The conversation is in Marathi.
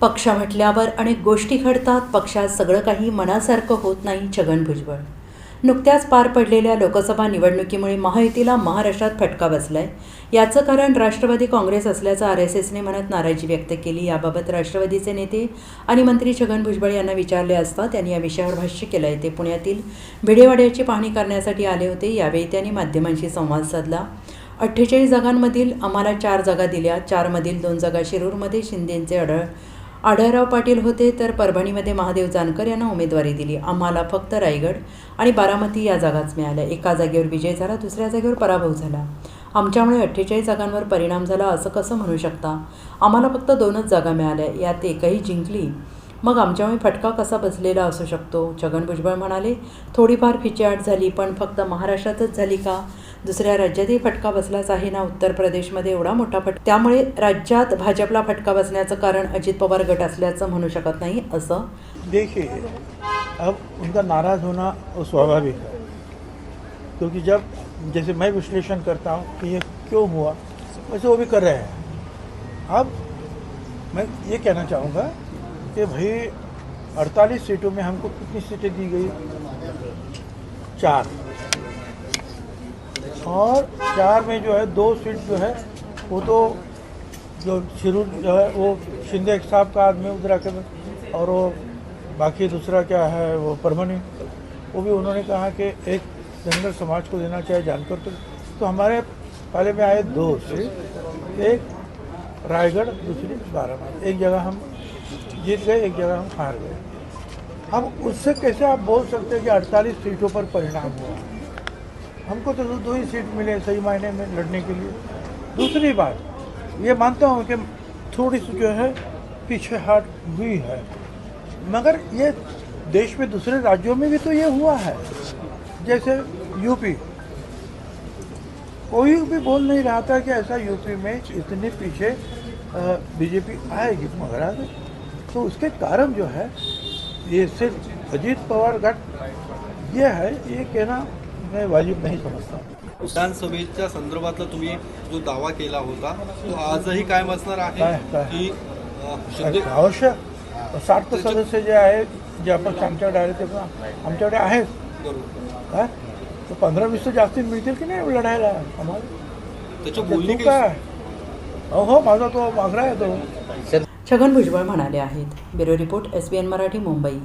पक्ष म्हटल्यावर अनेक गोष्टी घडतात पक्षात सगळं काही मनासारखं होत नाही छगन भुजबळ. नुकत्याच पार पडलेल्या लोकसभा निवडणुकीमुळे महायुतीला महाराष्ट्रात फटका बसलाय. याचं कारण राष्ट्रवादी काँग्रेस असल्याचं आर एस एसने म्हणत नाराजी व्यक्त केली. याबाबत राष्ट्रवादीचे नेते आणि मंत्री छगन भुजबळ यांना विचारले असता त्यांनी या विषयावर भाष्य केलं आहे ते पुण्यातील भिडेवाड्याची पाहणी करण्यासाठी आले होते. यावेळी त्यांनी माध्यमांशी संवाद साधला. अठ्ठेचाळीस जागांमधील आम्हाला चार जागा दिल्या. चारमधील दोन जागा शिरूरमध्ये शिंदेंचे आढळ आढळराव पाटील होते तर परभणीमध्ये महादेव जानकर यांना उमेदवारी दिली. आम्हाला फक्त रायगड आणि बारामती या जागाच मिळाल्या. एका जागेवर विजय झाला दुसऱ्या जागेवर पराभव झाला. आमच्यामुळे अठ्ठेचाळीस जागांवर परिणाम झाला असं कसं म्हणू शकता? आम्हाला फक्त दोनच जागा मिळाल्या. यात एकही जिंकली. मग आमच्यामुळे फटका कसा बसलेला असू शकतो? छगन भुजबळ म्हणाले थोडीफार फिचेआट झाली पण फक्त महाराष्ट्रातच झाली का? दुसऱ्या राज्यातही फटका बसलाच आहे ना उत्तर प्रदेशमध्ये एवढा मोठा फट त्यामुळे राज्यात भाजपला फटका बसण्याचं कारण अजित पवार गट असल्याचं म्हणू शकत नाही असं? देखिए अब उनका नाराज़ होना स्वाभाविक है। क्योंकि जब जैसे मैं विश्लेषण करता हूँ कि ये क्यों हुआ वैसे वो भी कर रहे हैं। अब मैं ये कहना चाहूँगा कि भाई 48 सीटों में हमको कितनी सीटें दी गई? चार। और चार में जो है, दो सीट जो है, वो तो जो शिरूर जो है, वो शिंदे साहब का आदमी उत्तराखंड और वो बाकी दूसरा क्या है, वो परमनी वो भी उन्होंने कहा कि एक धनगर समाज को देना चाहिए जानकर तो तो हमारे पहले में आए दो सीट, एक रायगढ़, दूसरी बारामती। एक जगह हम जीत गए, एक जगह हम हार गए। हम उससे कैसे आप बोल सकते हैं कि 48 सीटों पर परिणाम हुआ? हमको तो दो ही सीट मिले सही मायने में लड़ने के लिए। दूसरी बात, ये मानता हूँ कि थोड़ी सी जो है, पीछे हट हुई है। मगर ये देश में दूसरे राज्यों में भी तो ये हुआ है। जैसे यूपी, कोई भी बोल नहीं रहा था कि ऐसा यूपी में इतने पीछे बीजेपी आएगी। मगर आ तो उसके कारण जो है, ये सिर्फ़ अजीत पवार गट ये है, ये कहना मैं वाजिब नहीं समझता। विधानसभेच्या संदर्भातला तुम्ही जो दावा केला होता तो आजही कायम असणार आहे काय- काय? की अ, शिंदे अवश्य साठ सदस्य जे आहे जे अपक्ष आमच्याकडे आले ते पण आमच्याकडे आहेत. बरोबर. काय? तर पंधरा वीस तर जास्ती मिळतील की नाही लढायला आम्हाला? त्याच्या म्हणजे बोलणी तू काय? हो माझा तो मागरा आहे तो. छगन भुजबळ म्हणाले आहेत. Bureau report S B N Marathi Mumbai.